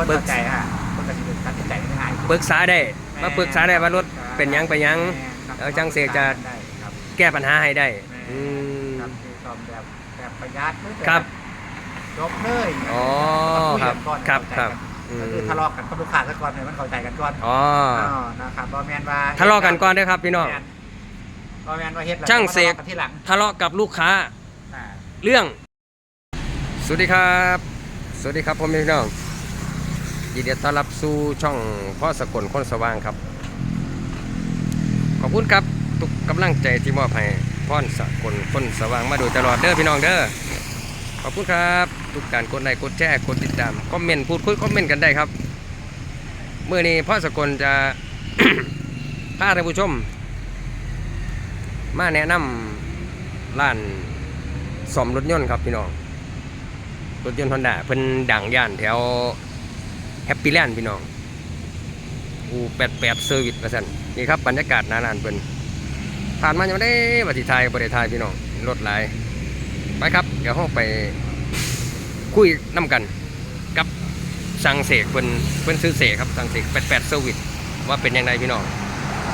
คนเข้าใจฮะคนตัดสินตัดสินใจง่ายปรึกษาได้มาปรึกษาได้ว่ารถเป็นหยังไปหยังแล้วจังเสกจะ ได้ครับแก้ปัญหาให้ได้แม่อืม ครับคือซ่อมแบบแบบประหยัดหอแครับจบเลยอ๋อต้องยกันก่อนครับเข้าใจครับกันอืม ก็คือทะเลาะกันกับลูกค้าซะก่อนให้มันเข้าใจกันก่อนอ๋ออ๋อนะครับบ่แม่นว่าทะเลาะกันก่อนเด้อครับพี่น้อง แม่บ่แม่นว่าเฮ็ดแล้วช่างเสกมทะเลาะนที่หลังทะเลาะกับลูกค้า อ่า เรื่อง สวัสดีครับ สวัสดีครับพ่อแม่พี่น้อง ยินดีต้อนรับสู่ช่องพ่อสกลคนสว่างครับ ขอบคุณครับทุกกำลังใจที่มอบให้พ่อสกลคนสว่างมาโดยตลอดเด้อพี่น้องเด้อขอบคุณครับ ทุกการกดไลค์กดแชร์กดติดตามคอมเมนต์พูดคุยคอมเมนต์กันได้ครับเมื่อนี้พ่อสกลจะพาท่านผู้ชม มาแนะนำร้านซ่อมรถยนต์ครับพี่น้องรถยนต์ฮอนด้าเพิ่นดังย่านแถว แฮปปี้แลนด์พี่น้องอูแปดแปดเซอร์วิสประสันนี่ครับบรรยากาศนานานเพิ่นผ่านมายังไม่ได้บัติไทยบริไทยพี่น้องรถหลายไปครับ เดี๋ยวห้องไปคุยน้ำกัน กับสังเสกเพิ่นเพิ่นซื้อเสกครับสังเสกแปดแปดเซอร์วิสว่าเป็นยังไงพี่น้อง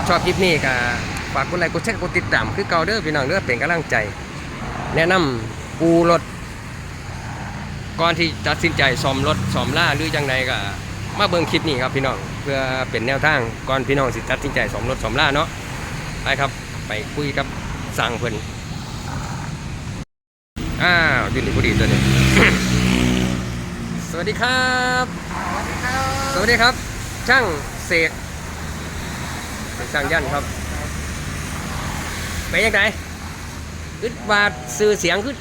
ชอบคลิปนี้ก็ฝากกดไลค์กดแชร์กดติดตามคือเก่าเด้อพี่น้องเด้อเป็นกำลังใจ แนะนำปูรถก่อนที่ตัดสินใจซ่อมรถซ่อมล่าหรือยังไงก็ มาเบิ่งคลิปนี้ครับพี่น้องเพื่อเป็นแนวทางก่อนพี่น้องสิตัดสินใจซ่อมรถซ่อมล่าเนาะไปครับไปคุยกับสั่งเพิ่นอ้าวอยู่นี่พอดีตัวนี้ สวัสดีครับ สวัสดีครับ ช่างเสกเป็นช่างยันครับไปยังไงอึดบาดซื้อเสียงคือ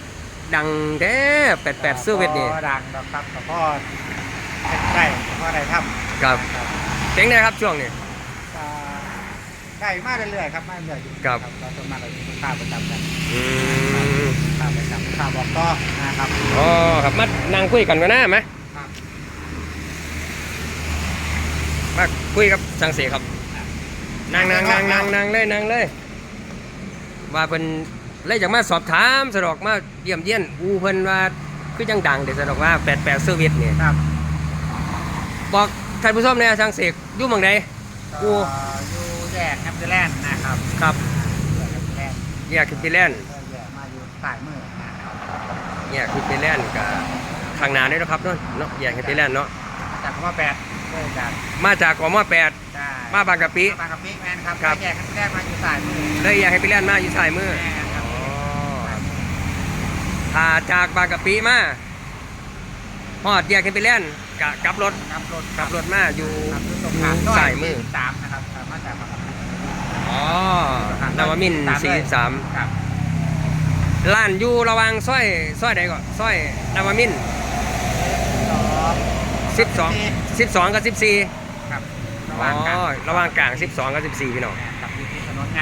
ดังแท้แปดแปดเสื้อเวทนี่ดังดอกครับแต่พ่อ ได้พ่อได้ทำครับครับเป็นไงครับช่วงนี้ อ่าได้มาเรื่อยๆครับมาเรื่อยๆอยู่ครับ เราส่วนมากเราอยู่ลูกค้าประจำกันอืมลูกค้าประจำลูกค้าบอกต่อนะครับอ๋อครับมานั่งคุยกันกันหน้าไหมครับมาคุยกับช่างเสกครับนั่งนั่งนั่งนั่งนั่งเลยนั่งเลยว่าเพิ่นเลยอยากมาสอบถามสะดอกมาเยี่ยมเยียนอูเพิ่นว่าคือจังดังเดี๋ยวสะดอกว่าแปดแปดเซอร์วิสเนี่ยครับ บอกท่านผู้ชมเนี่ยช่างเสกอยู่หมองใดโอ้เอ่ออยู่แยกแฮมเบอร์แลนด์นะครับครับแยกแฮมเบอร์แลนด์แยกขึ้นไปแลนด์เออแยกมาอยู่ฝ่ายมือนะครับแยกขึ้นไปแลนด์กับทางหนาด้วยนะครับเนาะเนาะแยกขึ้นไปแลนด์เนาะจากคำว่าแปดเริ่มจากมาจากกมแปดได้มาบางกะปิมาบางกะปิแมนครับครับแยกแฮมเบอร์แลนด์มาอยู่ฝ่ายมือเลยอยากให้ไปแลนด์มาอยู่สายมือแมนครับอ๋อถ้าจากบางกะปิมาฮอดแยกขึ้นไปแลนด์ กะกลับรถครับรถกลับรถมาอยู่ครับอยู่ตรงอยู่ทางสายมือสามนะครับสามารถจากบางกะปิอ๋อนวมินทร์43ครับร้านอยู่ระหวังซอยซอยใดก่อนซอยนวมินทร์สอง12 12กับ14ครับระหอ๋ว่าองกลางระหว่างกลาง12กับ14พี่น้องแมนครับอยู่ที่ถนนไง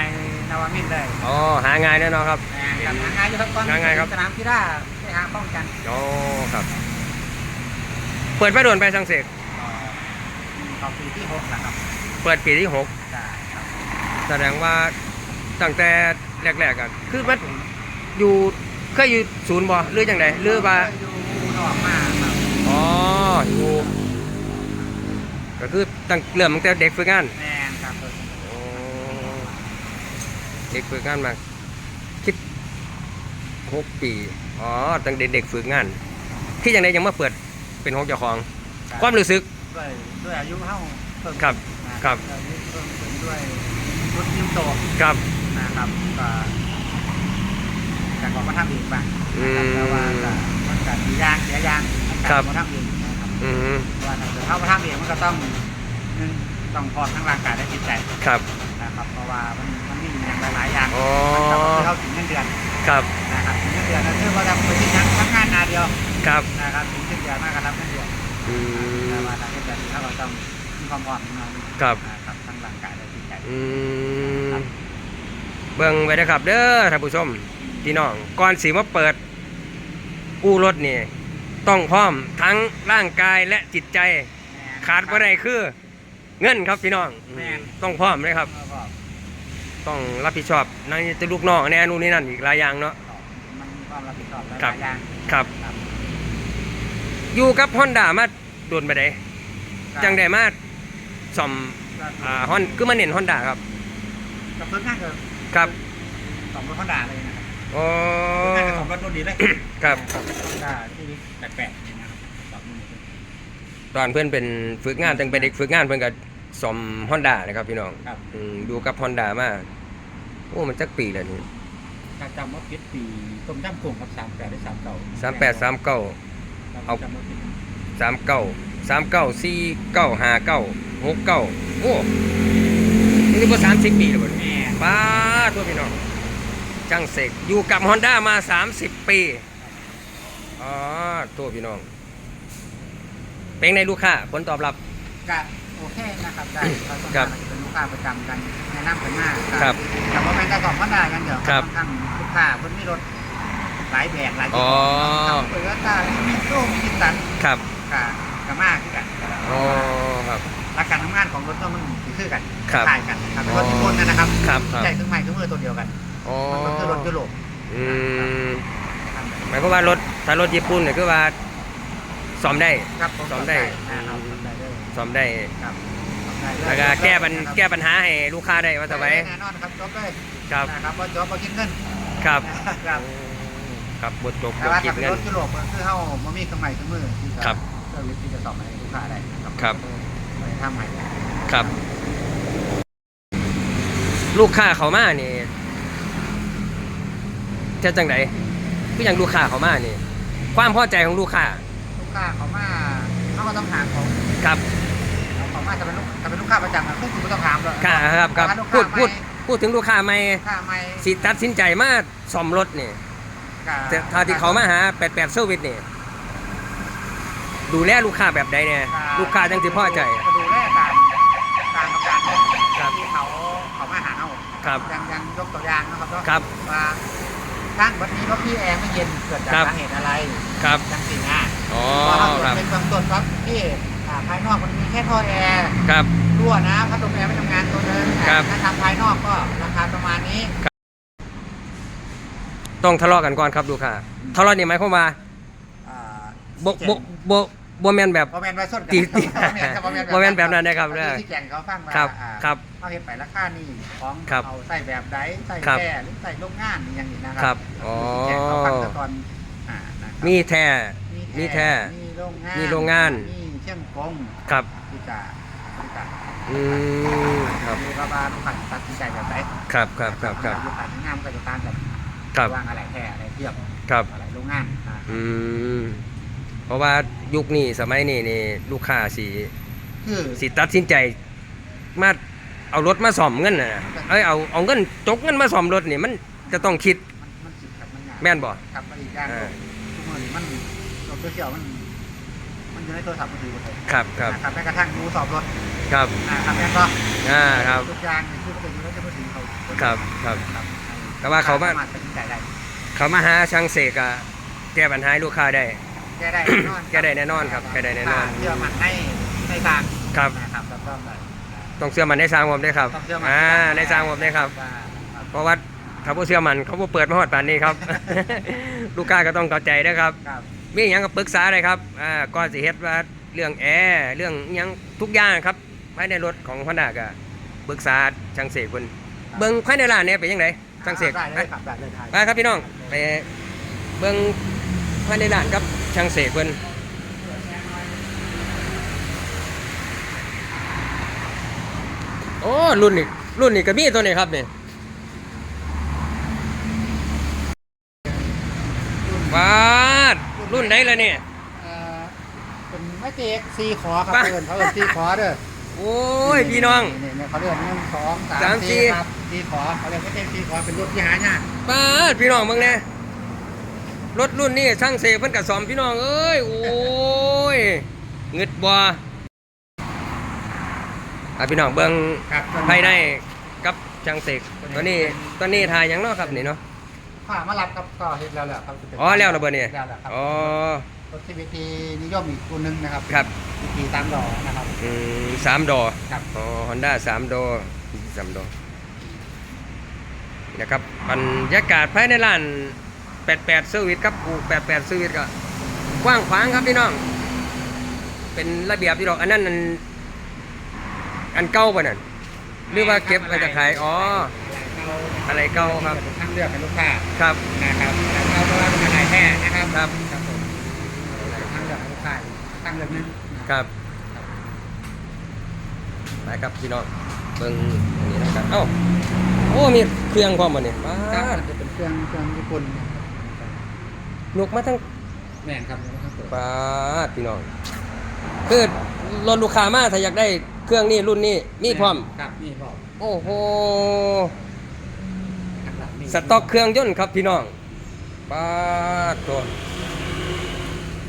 นวมินทร์เลยอ๋อหาง่ายแน่นอนครับแมนครับหางานอยู่ครับก่อนหางานครับ สนามกีฬาไปหาป้องกัน อ๋อครับเปิดไปโดนไปสังเสกต่อปีที่หกนะครับเปิดปีที่หกใช่ครับแสดงว่าตั้งแต่แรกๆกันคือมันอยู่เคยอยู่ศูนย์บ่หรือจังไดหรือว่าอยู่นอกมาครับอ๋ออยู่ก็คือตั้งเริ่มตั้งแต่เด็กฝึกงานแมนครับอ๋อเด็กฝึกงานมาคิดหกปีอ๋อตั้งแต่เด็กฝึกงานที่อย่างไรยังมาเปิด เป็นของเจ้าของ ความรู้สึก ด้วยด้วยอายุเท่าเพิ่มครับนะครับ อายุเพิ่มขึ้นด้วยรถยิ้มโตครับนะครับก็การออกมาทำอีกบ้างอืมแต่ว่าก็มันก็มียางเสียยางมันครักาบรมาทำเองนะครับอืมเพราะว่าถ้าเกิดเข้ามาทำเองมันก็ต้องหนึ่งต้องพร้อมทั้งร่างกายและจิตใจครับ นะครับ เพราะว่ามันมันมีอย่างหลายๆอย่างอ๋อ มันก็คือเข้าถึงเงินเดือนครับนะครับถึงเงินเดือนนั่นคือว่าทำไปที่ทั้งทั้งงานนาเดียว ครับ นะครับถึงเงินเดือนมากก็รับเงินเดือนอืแต่มว่าถ้าเงินเดือนถ้าเราต้องมีความพร้อมของเราครับนะครับทั้งร่างกายและจิตใจอืมเบิ่งไว้นะครับ เด้อท่านผู้ชมพี่น้องก่อนสีมาเปิด อู้รถนี่ต้องพร้อมทั้งร่างกายและจิตใจ ขาดบ่ได้คือ เงินครับพี่น้องแม่นต้องพร้อมเลยครับ แล้วก็ต้องรับผิดชอบในจะลูกน้องแน่นู่นนี่นั่นอีกหลายอย่างเนาะ มันมีความรับผิดชอบหลายครับอย่างครับ ครับ อยู่กับฮอนด้ามาโดนไปไดกจังได้มาซ่อมอ่าฮอนคือมาเน้นฮอนด้าครับกับเพิ่มหน้าเกินครับสองรถฮอนด้าเลยนะครับอ๋อน่าจะสองรถตัวดีเลยครับฮอนด้าที่แปลกๆนะครับสองมือตอนเพื่อนเป็นฝึกงานตั้งเป็นเด็กฝึกงานเพื่อนก็ซ่อมฮอนด้านะครับพี่น้องครับอืมดูกับฮอนด้ามาโอ้มันจักปีแล้วนี่ถ้าจำว่าพิษปีต้มยำกุ้งครับสามแปดได้สามเก่าสามแปดสามเก้า เอาจำว่าผิดสามเก้าสามเก้าสี่เก้าห้าเก้าหกเก้าโอ้นี่ก็สามสิบปีแล้วบ่เนี่ยแม่ป้าทั่วพี่น้องช่างเสกอยู่กับฮอนด้ามา30ปีอ๋อทั่วพี่น้อง เป็นในลูกค้าผลตอบรับก็โอเคนะครับได้เราต้องครับเป็นลูกค้าประจำกันแนะนำกันมากครับแต่ว่าแม่นแต่สองพันได้กันเดี๋ยวครับค่อนข้างลูกค้าเพิ่นมีรถ หลายแบบหลายอ๋อเปิดตามีโซ่มีกินตันครับกะกะมากคือกันอ๋อครับหลักการทำงานของรถก็มันคือกันครับคล้ายกันครับอ๋อรถญี่ปุ่นนะนะครับครับครับใช้เครื่องไม้เครื่องมือตัวเดียวกันอ๋อมันก็คือรถยุโรปอืมหมายความว่ารถถ้ารถญี่ปุ่นเนี่ยคือว่าซ่อมได้ครับผซ่อมได้นะครับซ่อมได้เลยซ่อมได้ครับซ่อมได้เลยแล้วก็แก้ปัญแก้ปัญหาให้ลูกค้าได้ว่าจะไว้แน่นอนครับจบเลยครับนะครับว่าจบว่ากินเงินครับครับ ครับบทจบแต่บทว่าคิถ้าดเป็นเงินรถยุโรปมันคือเฮาบ่มีเครื่องไม้เครื่องมือที่จะครับเพื่อที่จะสอบให้ลูกค้าได้นะครับไปทำใหม่ครับ ลูกค้าเขามานี่จะจังไดก็ยังลูกค้าเขามานี่ ความพอใจของลูกค้าลูกค้าเขามาเขาก็ต้องถามของครับเขามาจะเป็นลูกจะเป็นลูกค้าประจำนะคือคุณต้องถามเลยค่ะครับครับถ้าลูกพูค้าดไม่พูดพูดถึงลูกค้าไม่ลูกค้าไม่สิตัดสินใจมาซ่อมรถนี่ก็ แต่ถ้าที่เขามาหา88เซอร์วิสนี่ดูแลลูกค้าแบบใดเนี่ยลูกค้าจังสิพอใจก็ดูแลตามตามประการครับที่เขาเขามาหาเราครับยังยังยกตัวอย่างนะครับเนาะครับว่าตั้งวันนี้รถพี่แอร์ไม่เย็นเกิดจากครับสาเหตุอะไรครับจังสินะอ๋อเพราะถ้าเกิครัดบเป็นบางส่วนครับที่อ่าภายนอกมันมีแค่ท่อแอร์ครับรั่วนะพัดลมแอร์ไม่ทำงานตัวนึงครับถ้าทำภายนอกก็ราคาประมาณนี้ ต้องทะเลาะกันก่อนครับลูกค้าทะเลาะนี่หมายความว่าอ่าบ่บ่บ่บ่แม่นแบบ บ่แมนไว้ส้นกัตีตีบ่แม่นครับบ่แม่นแบบนั้นนะครับที่ที่แจงเขาฟังว่าครับอ่าครับเขาเห็นไปราคานี่ของครับเอาใส่แบบใดใส่ครับแค่หรือใส่โรงงานอย่างนี้นะคครัรับอ๋อ ที่แจงเขาฟังแต่ตอนอ่านะครับมีแท้ มีแท้มีโรงงานมีโรงงาน มีเชียงกงครับที่จะที่จะอืมครับดูว่าลูกค้าตัดสินใจแบบไหน ครับครับครับครับลูกค้าที่งานก็จะตามกับ ครับวางอะไรแท้อะไรเทียบครับอะไรโรงงานอ่าอืมเพราะว่ายุคนี้สมัยนี้นี่ลูกค้าสิคือ สิตัดสินใจ มาเอารถมาซ่อมเงินน่ะเอ้ยเอาเอาเงินจกเงินมาซ่อมรถนี่มันจะต้องคิดมันมันสิครับมันยากแม่นบ่ ครับอีกอย่างอ่า ทุกมือนี้มันโซเชียลมัน มันอยู่ในโทรศัพท์มือถือหมดเลยครับครับนะครับแม้กระทั่งดูสอบรถครับนะครับแม่นก็อ่าครับทุกอย่างนี่คือเป็นอยู่ในมือถือเขาครับครับ ครับ แต่ว่าเขามาสรถตัดสินใจได้เขามาหาช่างเสกอะแก้ปัญหาให้ลูกค้าได้ แก้ได้แน่นอนแก้ได้แน่นอนครับแก้ได้แน่นอนเชื่อมันให้ในทางครับ นะครับรับรองได้ต้องเชื่อมันในสร้างผมด้วยครับต้องเชื่อมันอ่าในสร้างผมด้วยครับ ว่าครับเพราะว่าถ้าผู้เชื่อมันเขาบ่เปิดมาฮอดป่านนี้ครับ ลูกค้าก็ต้องเข้าใจนะครับ ครับมีหยังก็ปรึกษาได้ครับอ่าก่อนสิเฮ็ดว่าเรื่องแอร์เรื่องหยังทุกอย่างครับภายในรถของ Honda ก็ปรึกษาช่างเสกเพิ่นเบิ่งภายในร้านเนี่ยเป็นจังได ช่างเสกได้ไปเลยครับได้เลยถ่ายไปครับพี่น้องไปเบิ่งภายในร้านครับช่างเสกเพิ่นโอ้รุ่นนี้รุ่นนี้ก็มีตัวนี้ครับนี่วาดรุ่นไหนล่ะเนี่ยเอ่อเป็นไม่เจ๊กซีขอครับไปเพื่อนเขาเอินซีขอเด้อโอ้ยพี่น้อง นี่ๆเขาเรียกหนึ่งสองสาสามมสี่ สี่ครับ ซีขอเขาเรียกไม่เจ๊กซีขอเป็นรถที่หายากป้าดพี่น้องเบิ่งแน่รถรุ่นนี้ช่างเสกเพิ่นก็ซ่อมพี่น้องเอ้ยโอ้ยเงึดบ่อะพี่น้องเบิ่งครับภายในกับช่างเสกตัวนี้ตัวนี้ถ่ายหยังเนาะครับนี่เนาะข้ามารับครับก็เห็นแล้วแหละครับอ๋อแล้วระเบิดนี่แล้วแหละครับอ๋อรถที่วิธีนิยมอีกตัวหนึงนะครับครับวิธีตามดอกนะครับอืมสามดอครับอ๋อฮอนด้าสามดอสามดอ นะครับบรรยากาศภายในร้าน 88เซอร์วิสครับอู88เซอร์วิสก็กว้างขวางครับพี่น้อง เป็นระเบียบที่ดอกอันนั้นอันอันเก่าป่ะนั่นหรือว่าเก็บมาจะขายอ๋อ อะไรเก่าครับเป็นทางเลือกให้ลูกค้าครับนะครับแล้วเราก็ว่าเป็นอะไรแท้นะครับครับครับผมทางเลือกให้ลูกค้าทางเลือกหนึงนะครับไปครับพี่น้องเบิ่งอันนี้นะครับ เอ้าโอ้มีเครื่องพร้อมบ่เนี่ยป้าครับดมันจะเป็นเครื่องเครื่องญี่ปุ่นนะครับยกมาทั้งแม่นครับแล้วก็เปิดป้าดพี่น้องคือรถลูกค้ามาถ้าอยากได้เครื่องนี้รุ่นนี้มีพร้อม ครับมีพร้อมโอ้โห ข้างหลังนี่สต็อกเครื่องยนต์ครับพี่น้องป้าดตัว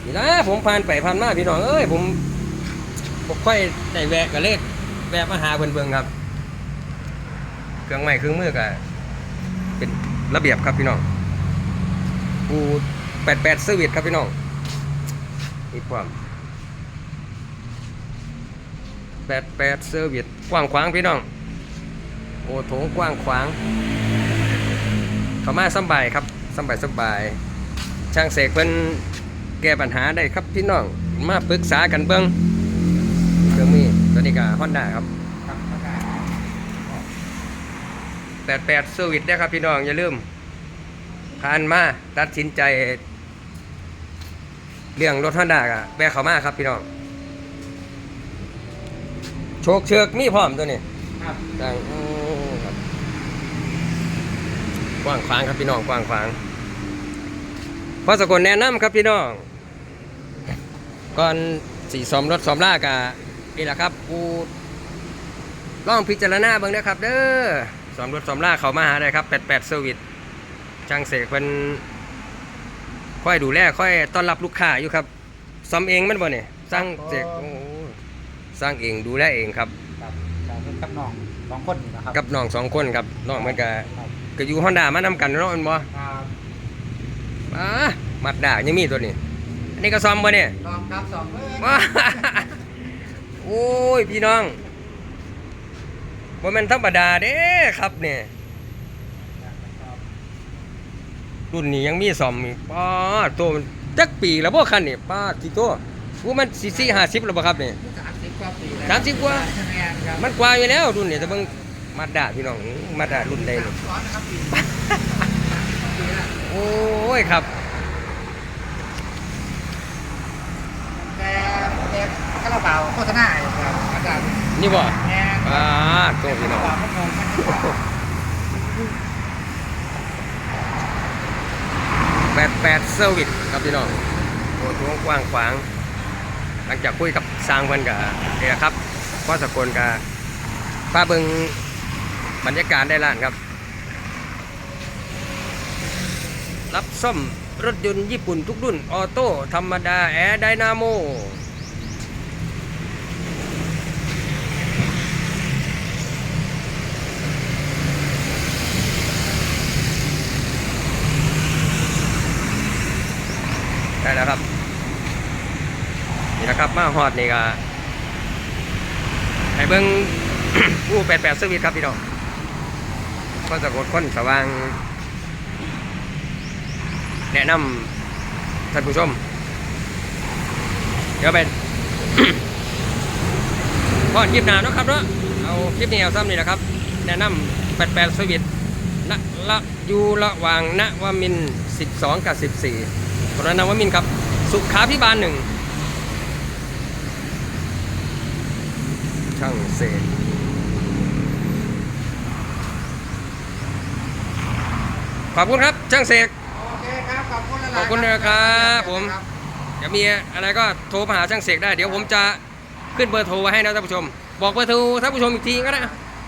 นี่นะผมผ่านไปผ่านมาพี่น้อง เอ้ยผมผมค่อยได้แวะกับเลขแวะมาหาเพิ่นเบิ่งครับ เครื่องไม้เครื่องมือก็เป็นระเบียบครับพี่น้องกูแปดแปดเซอร์วิสครับพี่น้องมีความแปดแปดเซอร์วิสกว้างขวางพี่น้อง โอ้โถงกว้างขวางเขามาสบายครับสบายสบาย ช่างเสกเพิ่นแก้ปัญหาได้ครับพี่น้อง มาปรึกษากันเบิ้งเครื่องมีตัวนี้ก็ฮอนด้าครับ ครับเข้าใจ 88เซอร์วิสได้ครับพี่น้องอย่าลืมผ่านมาตัดสินใจ เรื่องรถฮอนด้าก็แบกเขามาครับพี่น้องโชคเชือกมีพร้อมตัวนี้ครับต่างอืมครับกว้างขวางครับพี่น้องกว้างขวางพอสกลแนะนำครับพี่น้อง ก่อนสีสอมรถสอมล่ากะนี่แหละครับกูลองพิจารณาเบิ่งนะครับ เด้อ สอมรถสอมล่าเขามาหาได้ครับ88เซอร์วิสช่างเสกเป็นค่อยดูแลค่อยต้อนรับลูกค้าอยู่ครับซ่อมเองมันบ่เนี่ยสร้างเสกโอ้โหสร้างเองดูแลเองครับครับครับเป็นกับน้องสองคนนี่นะครับกับน้องสองคนครับน้องมันก็ครับก็อยู่ฮอนด้ามานำกันเนาะแมันบ่ครับอ่ามัดด่ายังมีตัวนี้อันนี้ก็ซ่อมบ่เนี่ยลองครับสองเบอร์ว้าโอ้ยพี่น้อง บ่แม่นธรรมดาเด้ครับเนี่ยรุ่นนี้ยังมีซ่อมอีกป้าดตัวมันจักปีแล้วบ่คันนี่ป้าดที่ตัวกูมัน4 4 50แล้วบ่ครับนี่สามสิบกว่าปีแล้วสามสิบกว่า ใช่ไหมครับมันกว่าอยู่แล้วรุ่นนี้แต่เบิ่งมัดด่าพี่น้องมัดด่ารุ่นใดนี่สอนนะครับปีปีละโอ้ยครับ แต่แต่คาราบาวโฆษณาอยู่ ครับอาจารย์นี่บ่แม่นอ่าตัวพี่น้องคาราบาวก็งงกันอยู่ครับแปดแปดเซอร์วิสครับพี่น้องโอ้ทวงกว้างขวาง หลังจากคุยกับสร้างเพิ่นกับนี่แหละครับพ่อสกลกับป้าเบิงบรรยากาศได้ล้านครับ รับซ่อมรถยนต์ญี่ปุ่นทุกรุ่น ออโต้ ธรรมดา แอร์ไดนาโม ได้แล้วครับ นะครับ มาฮอดนี่ก็ให้เบิ้งผู้แปดแปดสวิตครับพี่น้องก็จะกดคนสว่าง แนะนำท่านผู้ชม เดี๋ยวไปพอดคลิปหนาเนาะครับเนาะเอาคลิปนี้เอาซ้ำนี่นะครับ แนะนำแปดแปดสวิตนะละอยู่ระหว่างนวามินสิบสองกับสิบสี่ตรงนั้นนวมินครับ สุขาพิบาลหนึ่ง ช่างเศษขอบคุณครับ ช่างเสกโอเคครับ ขอบคุณหลายๆขอบคุณนะครับผมครับจะมีอะไรก็โทรมาหาช่างเสกได้ เดี๋ยวผมจะขึ้นเบอร์โทรไว้ให้นะท่านผู้ชม บอกเบอร์โทรท่านผู้ชมอีกทีก็ได้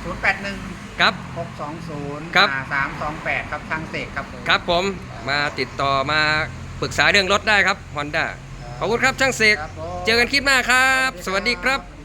ศูนย์แปดหนึ่งครับหกสองศูนย์ครับสามสองแปดครับทางเสกครับผมครับผมมาติดต่อมาปรึกษาเรื่องรถได้ครับ Honda ขอบคุณครับช่างเสกครับผมเจอกันคลิปหน้าครับ สวัสดีครับ